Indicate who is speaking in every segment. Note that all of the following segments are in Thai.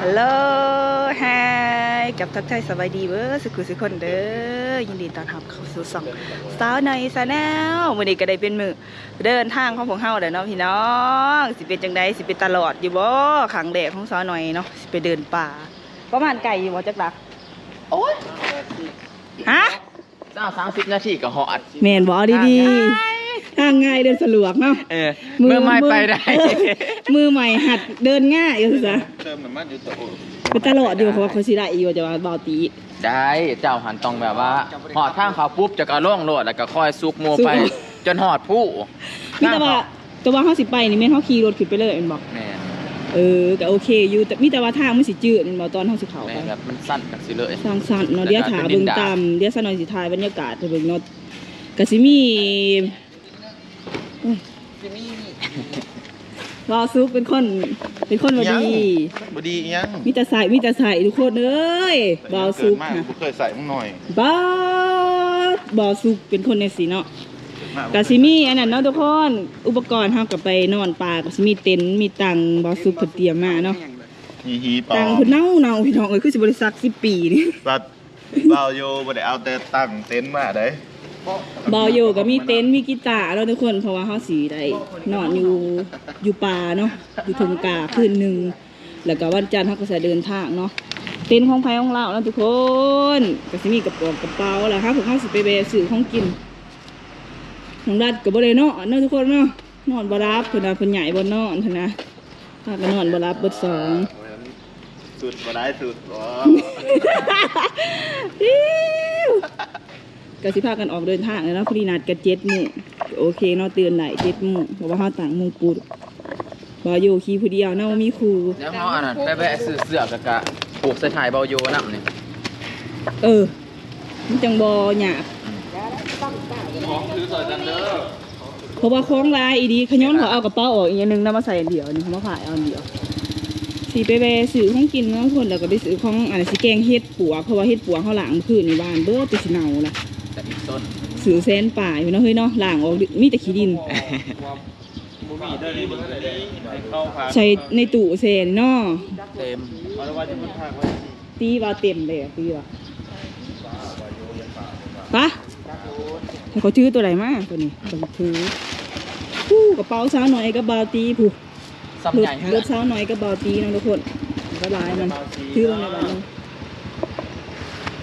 Speaker 1: ฮัลโหลไฮกับทักทายสบายดีเว้อสุขุสุคนเด้อ ยินดีต้อนรับเข้าสู่สองสาวในซาแนลวันนี้ก็ได้เป็นมือเดินทางของพวกเฮาเด้อเนาะพี่น้อง สิเป็นจังไดสิเป็นตลอดอยู่บ่ขังแดกของสาวหน่อยเนาะ สิไปเดินป่า ประมาณไก่อยู่บ่จักลัก
Speaker 2: โอ้ย
Speaker 1: ฮะ
Speaker 2: เจ้าสามสิบนาทีก็หอด
Speaker 1: แม่นบ่ดีๆ ทางง่ายเดินสะดวกเนาะ
Speaker 2: เออเมื่อไม่ไปได้
Speaker 1: เออมือใหม่หัดเดินง่ายอยู่ซะ
Speaker 3: เติมน้ำมันอยู่ตัว
Speaker 1: เป็นตลอดอยู่เพราะว่าเขาสิได้อยู่จะว่าเบาตี
Speaker 2: ได้เจ้าหันตรงแบบว่าหอดทางเขาปุ๊บจะกระล่องโลดแล้วก็คอยซุกโมไป
Speaker 1: ซุก
Speaker 2: จนหอดผู้
Speaker 1: มีแต่ว่าแต่ว่าเฮาสิไปนี่แม่นเฮาขี่รถขึ้นไปเลยแม่นบ่
Speaker 2: แม่
Speaker 1: เออก็โอเคอยู่แต่มีแต่ว่าทางมันสิจืดแม่นบ่ตอนเฮาสิเข้าไป
Speaker 2: แม่แบบมันสั้นกันสิเลย
Speaker 1: สร้างสรรค์เนาะเดี๋ยวถาเบิ่งตามเดี๋ยวซะหน่อยสิถ่ายบรรยากาศให้เบิ่งเนาะก็สิมีโอ้ย วาวซุกเป็นคนเป็นคนบ่ดี
Speaker 3: บดียัง
Speaker 1: มีแต่ใส่มีแต่ใส่ทุกคนเอ้ยวาวซุก
Speaker 3: มาก
Speaker 1: ค่ะ
Speaker 3: กูเคยใส่มึงหน่อย
Speaker 1: บ้าบาวซุกเป็นคนในสีเนาะ
Speaker 3: มาก
Speaker 1: กะสิมีอันนั้นเนาะทุกคนอุปกรณ์เฮากับไปนอนป่ากะสิมีเต็นท์มีตังบาวซุกเพิ่นเตรียมมาเนาะ
Speaker 3: ฮีฮีปอ
Speaker 1: ตังเพิ่นเน่าเน่าพี่น้องเอ้ยคือสิบ่ได้ซัก10ปีนี่
Speaker 3: สัตว์เบาโยบ่ได้เอาแต่ตั้งเต็นท์มาได้
Speaker 1: บาวอยู่ก็มีเต็นท์มีกีตาร์แล้วทุกคนเพราะว่าเฮาสิได้นอนอยู่อยู่ป่าเนาะอยู่ทงกาคืนหนึงแล้วก็วันจันทร์เฮาก็จะเดินทางเนาะเต็นท์ของไผของเราแล้วทุกคนก็สิมีกระเป๋ากระเป๋าแล้วครับพวกเฮาสิไปแบะซื้อของกินน้องรัดก็บ่ได้นอนเนาะทุกคนเนาะนอนบ่รับเพิ่นน่ะเพิ่นใหญ่บ่นอนเพิ่นนะถ้าก็นอนบ่รับเบิดสอง
Speaker 3: สุดบ่ได้สุดบ่
Speaker 1: อิ๊ วก็สิพากันออกเดินทางแล้วเนาะพอดีนัดกัน7โมงโอเคเนาะตื่นได้7โมงเพราะว่าเฮาต่างโมงปูดบ่อยู่ขี่ผู้เดียวเนาะบ่มีครู
Speaker 2: แล้วเขาอันนั้นไปแวะซื้อเสือกกะปลูกใส่ถ่ายเบาโยนำนี่
Speaker 1: เออมันจังบ่หยาบ
Speaker 2: ของถือสอยกันเด้อ
Speaker 1: เพราะว่าของลายอีดีขย้อนเขาเอากระเป๋าออกอีกอย่างหนึงนำมาใส่อันเดียวนี่เขามาขายเอาอันเดียวสีไปแวะซื้อของกินเนาะทุกคนแล้วก็ไปซื้อของอันนสิแกงเฮ็ดปัวเพราะว่าเฮ็ดปัวเขาล้างเมื่อคืนในบ้านเบิดไปสิเนาละ
Speaker 2: แต่อีกต้น
Speaker 1: ซื้อแสนป่ายอยู่เนาะเฮ้ยเนาะล้างออกดิมีแต่ขี้ดินใส่ในตู้แซนเนาะ
Speaker 2: เต็ม
Speaker 1: ตีว่าเต็มเลยอะตีว่าปะให้เขาถือตัวไหนมาตัวนี้ต้องถือผู้กระเป๋าสาวหน่อยกับบาวตีผู้
Speaker 2: ซ้ำ
Speaker 1: ร
Speaker 2: ให
Speaker 1: ถ
Speaker 2: ญ่เฮื
Speaker 1: ร
Speaker 2: อ
Speaker 1: ถสาวหน่อยกับบาวตีเนาะทุกคนก็ลายมันถือลงในบ้านนึง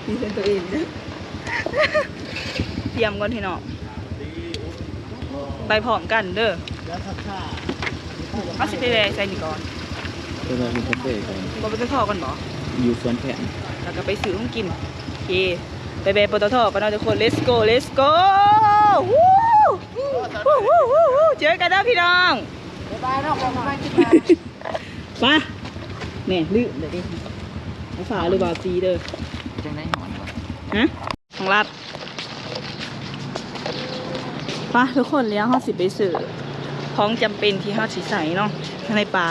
Speaker 1: ดีเป็นตัวเองนะ เตรียมก่อนพี่น้องไปพร้อมกันเด้อเอาสิไปแวะใส่นี่ก่อน
Speaker 2: เวลามีคาเฟ่กัน
Speaker 1: บ่ไปทอกันบ่
Speaker 2: อยู่สวนแผน
Speaker 1: แล้วก็ไปซื้อของกินโอเคไปแบะปตทกันเนาะทุกคน let's go let's go วู้วู้วู้วู้วู้เจอกันนะพี่น้องบ๊ายบายน้องไปกินมาปะแหน่ลืมเดี๋ยวดิเอาฝาหรือบ่าวตีเด้อ
Speaker 2: จังได้หอนวะ
Speaker 1: ฮะของรัด ปะทุกคนเลี้ยงเขาสิไปซื้อของจำเป็นที่เขาสิใส่เนาะในป่า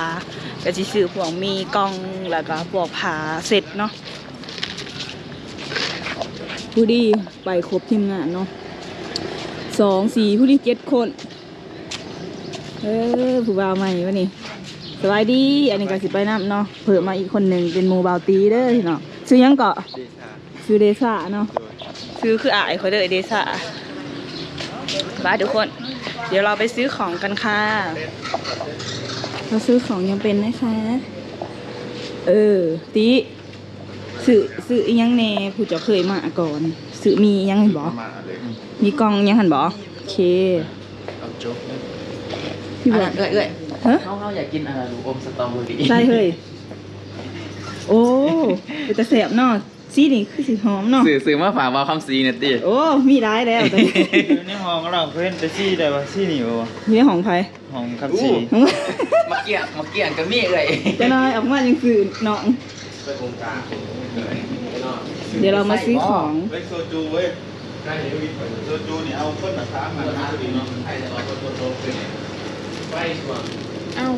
Speaker 1: ก็สิซื้อพวกมีกล่องแล้วก็พวกผ้าเสร็จเนาะผู้ดีไปครบทีมงานเนาะสองสี่ผู้ดีเจ็ดคน เออผู้บ่าวใหม่วะนี่สบายดี อันนี้ก็สิไปน้ำเนาะเพิ่มมาอีกคนหนึ่งเป็นหมูบาวตีเด้อพี่เนาะซื้อหยังเกาะซื้อเดซ่าเนาะซื้อคืออายเขาเด้อเดซ่า บ้าทุกคน เดี๋ยวเราไปซื้อของกันค่ะ เราซื้อของยังเป็นนะคะ เออติซื้อซื้ออีหยังแน่ผู้เจะเคยมาก่อนซื้อมีอีหยังเห็นบอ
Speaker 3: มาเลย
Speaker 1: มีกล่องอีหยังหันบอโอเค
Speaker 2: เอาโจ๊ก
Speaker 1: พี่บ
Speaker 2: อัน
Speaker 1: อ
Speaker 2: นั้
Speaker 1: ก
Speaker 2: นเอ้ยเอ้ย
Speaker 1: ฮะ
Speaker 2: เขาเขาอยากกินอะไรดูอมสตรอเบอรี่
Speaker 1: ใช่เฮ้ยโอ้เป็นตะแสบเนาะ ซีนี่คือสีหอมเนาะ
Speaker 2: สื่อสื่อมาฝากว่าคำซีเนี่ยตี
Speaker 1: โอ้ มีร้ายแล้วตอนนี้
Speaker 4: ในห้องเราเพื่อนไปซี่ได้ว่าซี่นี่บ่
Speaker 1: มีของไผ
Speaker 4: ห้องคับซี่
Speaker 2: มาเกี่ยงมาเกี่ยงกับมีเอ้ย
Speaker 1: จะน้อยออกมายังสื่อน้องเดี๋ยวเรามาซื้อของ
Speaker 3: เว้ยโซจูเว้ยโซจูนี่เอาคนมาค้ามาค้าดีเนาะ
Speaker 1: เอ้า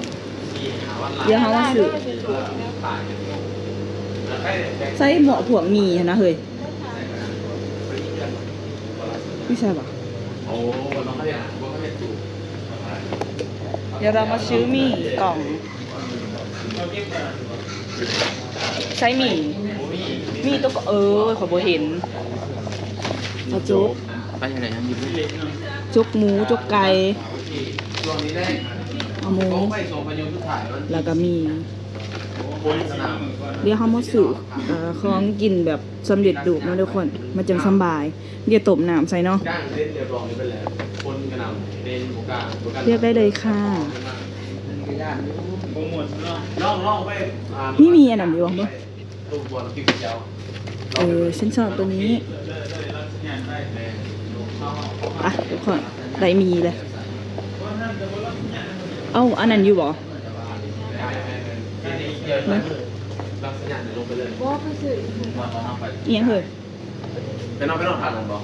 Speaker 1: เดี๋ยวเขามาซื้อใส่หมอผวงมีอะนะเฮ้ยไม่ใช่ปะ
Speaker 2: โอ้ น้องเขาเรียกว่าเขาเรียกจู
Speaker 1: เดี๋ยวเรามาซื้อมีกล่อง ใช้หมี่มีตัวก็เออขอยบ่เห็นเอาจุก
Speaker 2: ไปยังไงยังอยู่ที่
Speaker 1: จุกหมูจุกไก่เอาหมู
Speaker 2: ต้องไปส่งพยนต์ทุกายมัน
Speaker 1: แล้วก็มี
Speaker 2: สนาม
Speaker 1: เดี๋ยวเฮามาซื้อเอ่อของกินแบบสำเร็จรูปนะทุกคน มันจังสบาย เดี๋ยวต้มน้ำใส่เนาะ
Speaker 2: เรียบร้อยไปแล้วคนกระหน่ำเนาสโอกาส
Speaker 1: เรียกได้เลยค่ะ
Speaker 4: นี่
Speaker 1: มีอันนั้นอยู่บ่
Speaker 2: ตัวบัวน้ำพริกเจ้า
Speaker 1: เออฉันชอบตัวนี้อะทุกคนได้มีเลย เอ้าอันนั้นอยู่บ่
Speaker 2: เดี๋ยวรับสัญญาณลงไปเลยว่าไปซื้อมาตอนนั้นไป
Speaker 1: เอียงเฮ้ย
Speaker 2: ไปนอนไปนอนทานลงบ่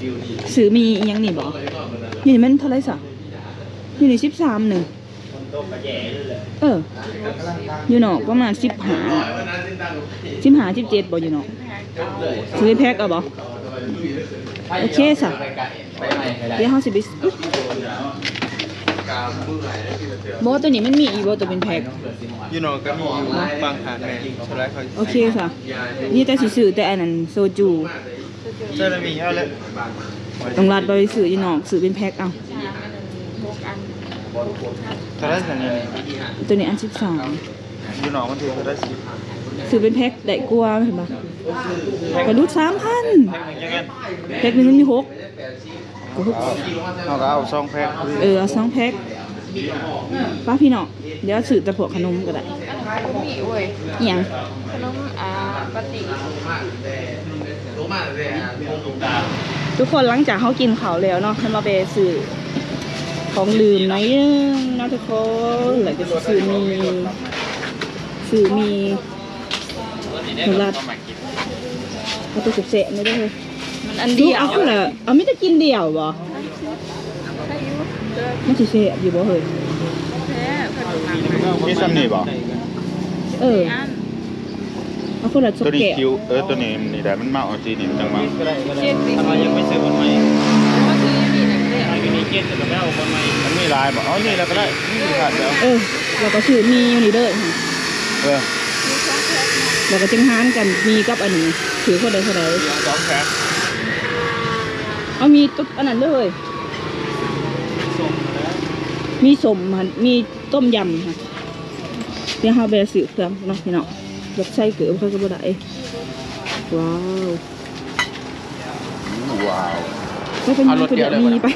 Speaker 2: ดิวดี
Speaker 1: ซื้อมีเอียงนี่บ่นี่มันเท่าไหรสะอยู่ในสิบสามหนึ่ง
Speaker 4: คนโตกระแย่เลยแหละ
Speaker 1: เออ อยู่เนาะประมาณสิบห้า
Speaker 2: วันนั้นสิ้นตังค์
Speaker 1: สิบห้าสิบเจ็ดบ่อยู่เนาะ
Speaker 2: จบเลย
Speaker 1: ซื้อแพ็คเอาบ่โอเคสะ
Speaker 2: ไปไกลไปไหนไปไหน
Speaker 1: เดี๋ยวเฮาสิไปอุ๊ย
Speaker 2: กามือไหนแล้วที่จะเจอ
Speaker 1: บ่ตัวนี้มันมีอีบ่ตัวเป็นแพ็ค
Speaker 3: ยูโนก็มีอยู่บางหาดแม่สุดท้ายเขา
Speaker 1: โอเคค่ะ นี่แต่สิซื้อแต่อันนั้นโซจู
Speaker 3: เจ้าละมีเอาเลย
Speaker 1: ต้องรัดไปซื้ออยู่นอกซื้อเป็นแพ็คเอา
Speaker 3: เท่าไรสัญญาณ
Speaker 1: ตัวนี้อันสิบสาม
Speaker 3: ยูโนมันถือเท่าไรสิ
Speaker 1: ซื้อเป็นแพ็คได้กว่าเห็นปะกระดุดสามพัน
Speaker 3: ยังไง
Speaker 1: แพ็คหนึงมันมีหกก็หก
Speaker 3: เราก็เอาซองแพ็ค
Speaker 1: เออเอาสองแพ็คป้าพี่น้องเดี๋ยวซื้อแต่พวกขนมก็ได้
Speaker 5: มีเว้ย
Speaker 1: อหย่าง
Speaker 5: ขนมอ่าปฏิ
Speaker 2: รู้มากเลยอะวงตรงกลาง
Speaker 1: ทุกคนหลังจากเขากินข้าวแล้วเนาะให้มาไปซื้อของลืมหน่อยนึงเนาะทุกคนแล้วก็ซื้อมีซื้อมีหมูรัดเอาตัวสุกเสะไม่ได้เลย
Speaker 5: มัน อันเดียว
Speaker 1: เอาคือละเอาไม่ได้กินเดียวบ่
Speaker 5: ใช่ยุเด้อ
Speaker 1: มันสิเสะอยู่บ่เฮ้ย
Speaker 5: แท้ขนมหนัง
Speaker 3: นี่ซัมนี่บอก
Speaker 1: เออ
Speaker 5: อัน
Speaker 1: เอาคนละสุก
Speaker 3: ตัวนี้
Speaker 1: แกะ
Speaker 3: คิวเออตัวนี้นี่ได้มันมาเอาจีนี่มันจังมา
Speaker 5: เจ็ดปี
Speaker 4: ทำไมยังไม่ซื้อคนใหม่
Speaker 5: ว่าซื้อมีหนังเด็ก
Speaker 4: ไอ้คนนี้เก็ตแต่ไม่เอาคนใหม่
Speaker 3: มันมีลายบอกอ๋อนี่เราก็ได้นี่ขาดแล้ว
Speaker 1: เออเราก็ซื้อมีอยู่นี่เด้อค่ะ
Speaker 3: เออ
Speaker 1: เราก็จังหารกันมีกับอันนี้ถือคนใดคนใด
Speaker 3: สองแพ็ค
Speaker 1: เอามีตุ๊บอันนั้นเลยมีสมค่ะมีต้มยำค่ะเดี๋ยวเฮาไปซื้อเครื่องเนาะพี่น้องอยากใส่เกลือเพิ่นก็บ่ได้ว้าว
Speaker 3: ว้าว
Speaker 1: ก็เป็นคนเดียวมีไป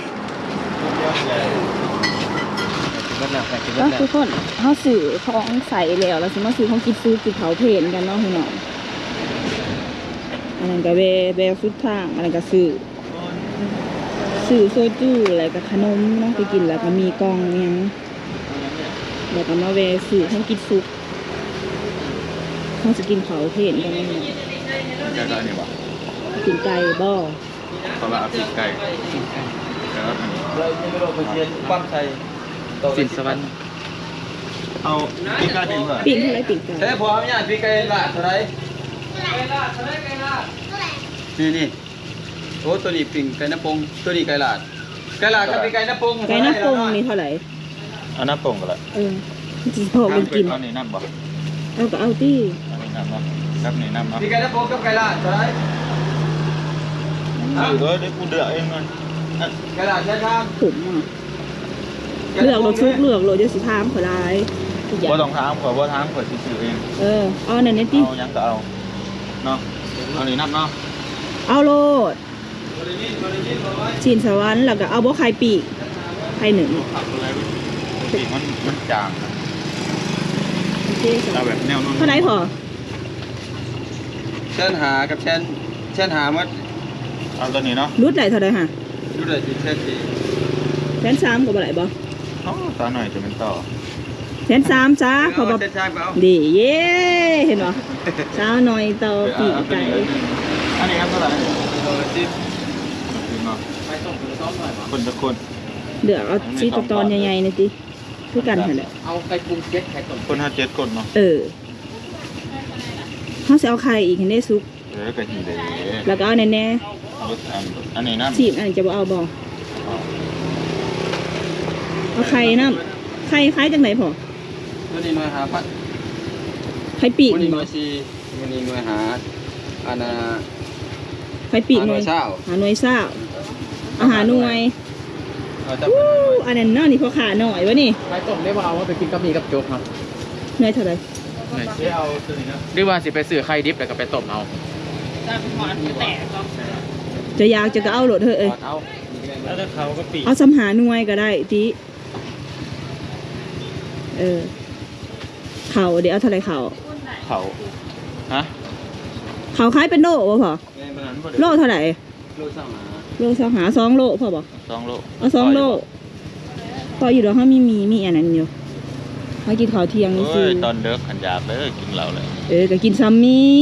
Speaker 2: ก็แล้วแต่คิด
Speaker 1: ก็ทุกคนเขาซื้อของใส่แล้วแล้วสิมาซื้อของกินซื้อกินเผาเพลนกันเนาะพี่น้องอันนั้นก็เวเวสุดทางอันนั้นก็ซื้อ ซื้อโซจูอะไรก็ขนมเนาะไปกินแล้วก็มีกองอิหยังแล้วก็มาเวซื้อของกินซุปเขาจะกินเผาเพลนกันเนาะ
Speaker 3: จะได้เนี่บอก
Speaker 1: กินไก่บ่
Speaker 3: อนละอาทิตย์ไก่แล้วอันนี้
Speaker 2: เลยไม่รู้ไปเชียนปั้มใส่สินสวรรค์
Speaker 3: เอาพี่กล้าดินเหรอ
Speaker 1: ปิ้งเท่าไรปิ้งไก่
Speaker 2: ใช่พอเนี่ยพี่ไก่ละเท่าไร
Speaker 6: นี่นี่ โอ้ตัวนี้ปิ่งไก่น้ำปงตัวนี้ไก่ลาดไก่ลาดกับพี่ไก่น้ำปง
Speaker 1: ไก่หน้าปงนี่เท่าไหร่
Speaker 3: อันนั้นตรงกันละ
Speaker 1: เออจีพอมันกิน
Speaker 3: เอานี่น้ำบ่
Speaker 1: เอาก็เอาที่
Speaker 3: อันนี้น้ำเนาะครับนี่น้ำเนาะ
Speaker 6: พี่ไก่น้ำปงกับไก่ลาดเท่าไหร
Speaker 3: เออเดี๋ยวกูเดือดเองมัน
Speaker 6: ไก่ลาดใช้ทาง
Speaker 1: ผมอะเลือกรถชุกเลือกรถเดี๋ยวสิทามขอลายทุกอย่า
Speaker 3: ว่างต้องถามขอว่าถามขอซื้อเอง
Speaker 1: เออ เอาอันนั้นนี่ติ
Speaker 3: เอายังก็เอา เนาะ เอานี่น้ำเนาะ
Speaker 1: เอาโลด จีนสวรรค์แล้วก็เอาบ่ไข่ปีกไข่หนึ่ง
Speaker 3: ปีกมันมันจาง
Speaker 1: โอเค
Speaker 3: เอา
Speaker 1: จ้ะ
Speaker 3: แบบแนวนู้น
Speaker 1: เท่าไหร่พอ
Speaker 6: เช่นหากับเช่นเช่นหามัด
Speaker 3: เอาตัวนี้เนาะ
Speaker 1: รุดไหลเท่าไหร่ฮะ
Speaker 6: ดูเลยจีเช่นสี
Speaker 1: แสนสามก็บ่ไหลบ่
Speaker 3: อ๋อตาหน่อยจะเป็นต่อ
Speaker 1: แสนสามจ้าพอ
Speaker 6: เอา
Speaker 1: บ่
Speaker 6: เช่นทางไปเอา
Speaker 1: ดีเย้เห็นบ่สาวหน่อยต่อปีกไก่
Speaker 3: อันนี้ครับเท่าไหร่
Speaker 6: เอาจี
Speaker 3: เนาะ
Speaker 2: ไปส่ งถึงซ้อมหน่อยมา
Speaker 3: คนจะคน
Speaker 1: เดี๋ยวเอาซีตอนใหญ่ๆนี่ติคือกันหั่นแหละ
Speaker 2: เอาไก่ปรุงเก็ตไข่ต้ม
Speaker 3: คนห้าเจ็ดคนเนาะ
Speaker 1: เออเฮาสิเอาไข่อีกให้ได้สุก
Speaker 3: เออกระหีเลย
Speaker 1: แล้วก็เอาแน่
Speaker 3: อันอันนี้น้ำ
Speaker 1: ๆสีบอันนี้จะบ่เอาบ่เอาไข่น้ำไข่คล้ายจังไหนพอ
Speaker 6: ตัวนี้หน่อยหาพัด
Speaker 1: ข่ปีก
Speaker 6: มัน
Speaker 1: นี่
Speaker 6: นี่หน่
Speaker 1: บ่
Speaker 6: วยซีมันนี่หน่วยหาอันน่ะ
Speaker 1: ไข่ปีก
Speaker 6: หา
Speaker 1: ห
Speaker 6: ห
Speaker 1: น่
Speaker 6: น่
Speaker 1: ว
Speaker 6: วยยเช้า
Speaker 1: หาหน่วยเศร้า อาหารหน่วย
Speaker 6: เอาจับ
Speaker 1: อู้อันนั้นเนาะนี่พอขาหน่อยวะนี่
Speaker 2: ไปต้มได้บ่เอาว่าไปกินกับมีกับโจ๊กครับ
Speaker 1: หน่วยเท่าไหร่
Speaker 3: เอาตัวนี้นะ
Speaker 2: หรือว่าสิไปซื้อไข่ดิบแล้วก็ไปต้มเอา
Speaker 5: ตามหอนแตกก็
Speaker 1: จะยาวจะก็เอาโหลดเถอะเอ้ย
Speaker 2: เอา
Speaker 4: แล้วถ้าเขาก็ปีก
Speaker 1: เอาสำหาหน่วยก็ได้ทีเออเขาเดี๋ยวเอาเท่าไหร่เขา
Speaker 2: เขาฮะ
Speaker 1: เขาคล้ายเป็นโลวะพอ
Speaker 6: แม่มันนั้นบ่ได้
Speaker 1: โลเท่าไหร่
Speaker 6: โลสามหา
Speaker 1: โลสองหาสองโลพอบอก
Speaker 2: สองโล
Speaker 1: เอาสองโลพออยู่ดอกเขามีมีมีอันนั้นอยู่มากินข้าวเที่ยงนี่คือ
Speaker 3: ตอนเด็กขันยากเลยกินเหล้าเลย
Speaker 1: เออก็กินซัมมี่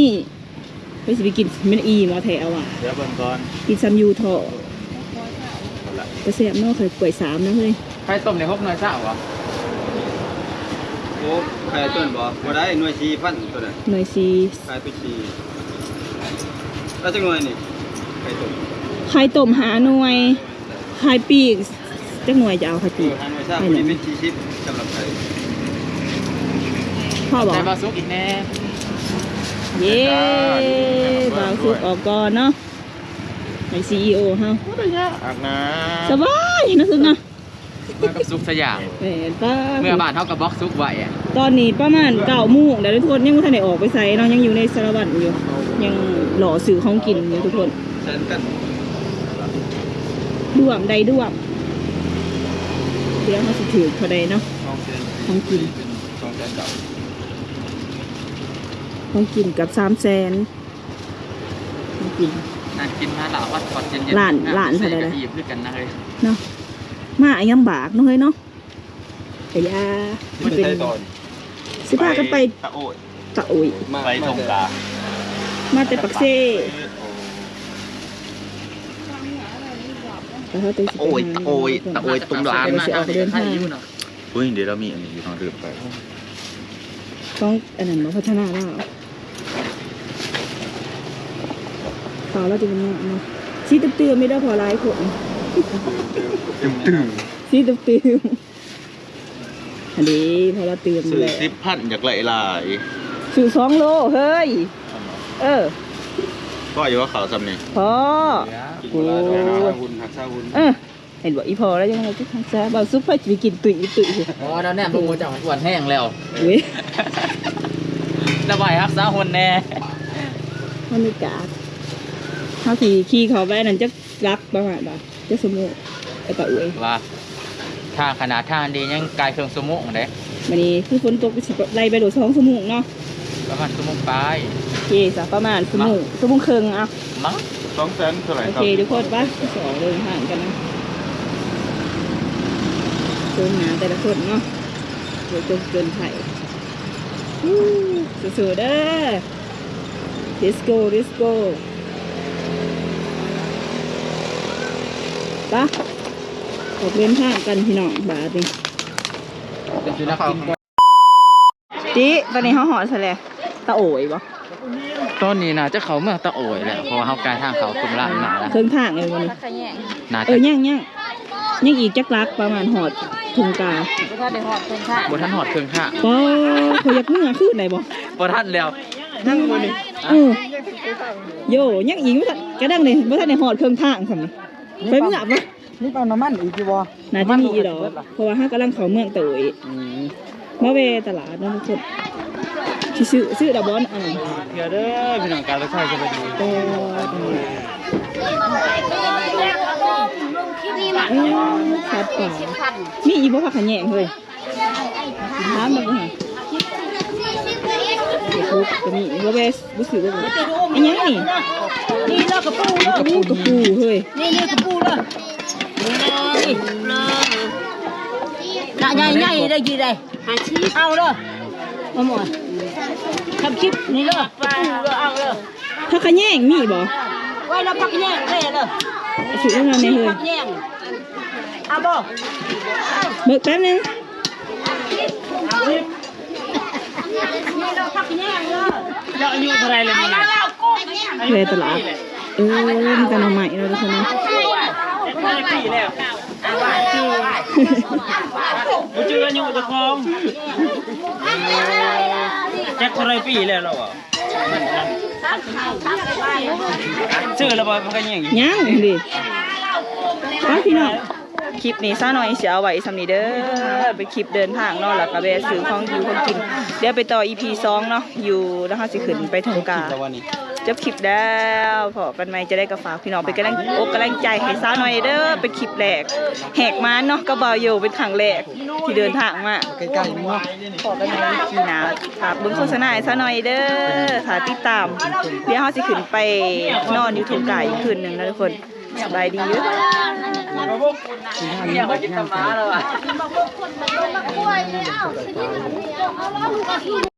Speaker 1: ไปสิไปกินไม่ได้อีมาแถวอะ
Speaker 3: เดี๋ยวเบิ่งก่อน
Speaker 1: กินซัมยูทอไปเสียบเนอกเคยป่วยสามนะเฮ้ย
Speaker 2: ไข่ต้มในหกหน่วยเช้าเหรอ
Speaker 6: โอ้ใครต้นบ่บ่ได้หน่วยซีพันตัวนั้น
Speaker 1: หน่วยซี
Speaker 6: ใครตัวซีแล้วจังหน่วยนี่ใครต้น
Speaker 1: ไข่ต้มหาหน่วยไข่ปีกจักหน่วยจะเอาไข่
Speaker 6: เอ
Speaker 1: ปี
Speaker 6: อกหาหน่วยทราบคนนี้เป็นชีชิปสำหรับใคร
Speaker 1: พ่อบอก
Speaker 2: แต่บาซุกอีกแน่
Speaker 1: เย้บาวสุกออกก่อนเนาะในซีอีโอเฮา
Speaker 3: อักนะ
Speaker 1: สบายนะสุกเนาะ
Speaker 2: เมื่อกับซุกสยาม
Speaker 1: แหมป้า
Speaker 2: เมื่อบานเท่ากับบล็อกซุกไว้อะ
Speaker 1: ตอนนี้ประมาณเก้าโมงแต่ทุกคนยังไม่ทันได้ออกไปใส่เนาะยังอยู่ในสารวัตรอยู่ ยังหล่อสื่อของกินอยู่ทุกคน
Speaker 6: แสนกัน
Speaker 1: ด้วมใดด้วมเดี๋ยวเขาสิถือเขาใดเนาะ
Speaker 6: สองแสน
Speaker 1: ของกิน
Speaker 6: เป็นสองแสนเก่า
Speaker 1: ของกินกับสามแสนของกิน
Speaker 2: น่ากินมาหลาวัดก่อนเย็น
Speaker 1: หลานหลานเท่าไหร่
Speaker 2: ใส่
Speaker 1: นะ
Speaker 2: กะทิด้วยกันนะเฮ้ย
Speaker 1: เนาะมาไอ้ยังบากเนาะเฮ้ยเนาะแต่ยา
Speaker 6: ไม่ใช่ตอน
Speaker 1: สิพากันไป
Speaker 3: ตะโอ้ย
Speaker 1: ตะโอย
Speaker 6: มา
Speaker 3: ไปทงกา
Speaker 1: มาแต่ปักเซ่แล้วเขาเต็มสิไปหา
Speaker 3: โอ้ยตะโอ้ยตะโอ้ยตุ้มหลาน
Speaker 1: เดี๋ยวสิออกเดินทาง
Speaker 3: อุ้ยเดี๋ยวเรามีอันนี้อยู่ทางเรือไป
Speaker 1: ต้องอันนั้นมาพัฒนาแล้วต่อแล้วจะเป็นยังไงเนาะซีตึ๊บตืมไม่ได้พอหลายคน
Speaker 3: ตึมตึม
Speaker 1: ซีตึ๊บตืมอันนี้พอเราเตือน
Speaker 3: ซื้อ
Speaker 1: แล้ว
Speaker 3: สิบพันอยากไหลหลาย
Speaker 1: สื่อสองโลเฮ้ย เออ
Speaker 3: ก็อยู่ว่าเขาวซ้ำนี่
Speaker 1: พอ
Speaker 6: กินโบราณด้วยนะหุ่นหักซาหุ่น
Speaker 1: เออเห็นบอกอีพอแล้วยังไงที่ทางซ้ายบ่าวซุปไปจะไปกินตุ๋ยตุ๋ยอยู่
Speaker 2: อ๋อแล้วเนี่ยพวกมูจะอ้วนแห้งแล้ว
Speaker 1: เว้ย
Speaker 2: ระบายฮักษาคนแน่
Speaker 1: บรรยากาศเขาขี่ขี่เขาไปนั่นจะรักประมาณบ่จะสมุไอ้ปะเอ้ย
Speaker 2: ว่าทางขนาดทางดียังกลายเครื่องสมุกเด้
Speaker 1: วันนี้คือฝนตกไปสิไล่ไปโดดสองสมุเนาะ
Speaker 2: ประมาณสมุกปลาย
Speaker 1: โอ เคสักประมาณสมุสมุครึ่งอะ
Speaker 2: มั้ง
Speaker 3: สองแสนเท่าไหร่
Speaker 1: โอ
Speaker 3: ครั
Speaker 1: เค
Speaker 3: บ
Speaker 1: ทุกคนปะสองเดินห่างกันนะเดินหาแต่ละคนเนาะเดี๋ยวจนเกินไผ่วู้สู้ๆเด้อ let's go let's go ปะออกเดินทางกันพี่น้องบาดนี่
Speaker 2: เป็นสุนัขกินก่อน
Speaker 1: จีตอนนี้เขาหอดใช่เลยตะโอยบ่
Speaker 2: ต้นนี้นะจะเขาเมืองตะโอยแหละเพราะว่าเขากลายทางเขาตุมละมาแล้ว
Speaker 1: เครื่องทางเลยวันนี้
Speaker 5: ขยง
Speaker 2: น่า
Speaker 1: เอ
Speaker 2: จะ
Speaker 1: อย่างย่างย่างอีกจักรักประมาณหอดทุงกา
Speaker 5: ก็ถ้าได้หอดเป็นข้าง
Speaker 2: บทันหอดเครื่องข้าง
Speaker 1: ก็เขาอยากเมื่อขึ้นไหนบ่
Speaker 2: บทันแล้ว
Speaker 1: นั่งบนนี่เออโยย่างอีกบ่ทันกระดังเลยบ่ทันในหอดเครื่องทางสำนี่ไปเมื่อบ่
Speaker 6: นี่ปั๊มน้ำมันอีกจีบ่
Speaker 1: น่าจะมีอยู่ดอกเพราะว่าห้ากำลังเขาเมืองเตยมาเวตลาดเนาะทุกคน ที่ซื้อซื้อดาบอนอ่า
Speaker 6: เดี๋ยวเด้อพี่น้องการรถไฟจะไปดู
Speaker 1: ก็อืมสัตว์ป่ามีอีบ่พักขะแยงเฮ้ยถามมันก็หาเดี๋ยวปุ๊บก็มีบ่เวสรู้สึกว่าอันยังนี่
Speaker 5: นี่เลิกกับปู
Speaker 1: กระปูกระปูเฮ้ย
Speaker 5: นี่นี่กับปูเลยนี่น่ะใหญ่ใหญ่ได้กี่ได้หาชีเอาเลยมาหมด ทำคลิปนี่เลยปูเลยเอาเลย
Speaker 1: พักขะแยงมีบ่
Speaker 5: ไว้แล้วพักแย่งเลยเลย
Speaker 1: สิเอามาในเฮ้ย
Speaker 5: พักแย่งเอาบ่
Speaker 1: เบิกแป๊บนึง
Speaker 5: นี่เราพักแย่งเลย
Speaker 4: แล้วอายุเท่าไรเลยมึงเนี่ย
Speaker 1: เวตลาดเออมีกันเอาใหม่แล้วทุกคนนะ
Speaker 4: ได้ปีแล้วกูเจออายุตะคองแจ็คเท่าไรปีแล้วเราอะชื่อเราบ่มันก็ยัง
Speaker 1: ยังดิไปพี่น้อง คลิปนี้ซะหน่อยเสียเอาไว้สำนี้เด้อเป็นคลิปเดินทางเนาะแล้วก็แวะซื้อของอยู่ของกิน เดี๋ยวไปต่อ EP 2เนาะอยู่แล้วเขาสิขึ้นไปทงกา
Speaker 6: แต่วันนี้
Speaker 1: จบคลิปแล้วพอกันไหมจะได้กระฝากพี่น้องเป็นกำลังอกกำลังใจให้สาวหน่อยเด้อเป็นคลิปแรกแหกมาเนาะก็เบาอยู่เป็นครั้งแรกที่เดินทางมา
Speaker 6: ใกล้ๆนี่เนาะ
Speaker 1: ขอกันไหมทีหนาฝากเบิ่งโฆษณาให้สาวหน่อยเด้อถ้าติดตามเดี๋ยวเขาสิขึ้นไปนอนอยู่ทุ่งกาอีกคืนหนึ่งนะทุกคนสบายดีอยู่
Speaker 2: อยากมากินตำมาแล้วอะ
Speaker 7: กล้วยเลยอ้าว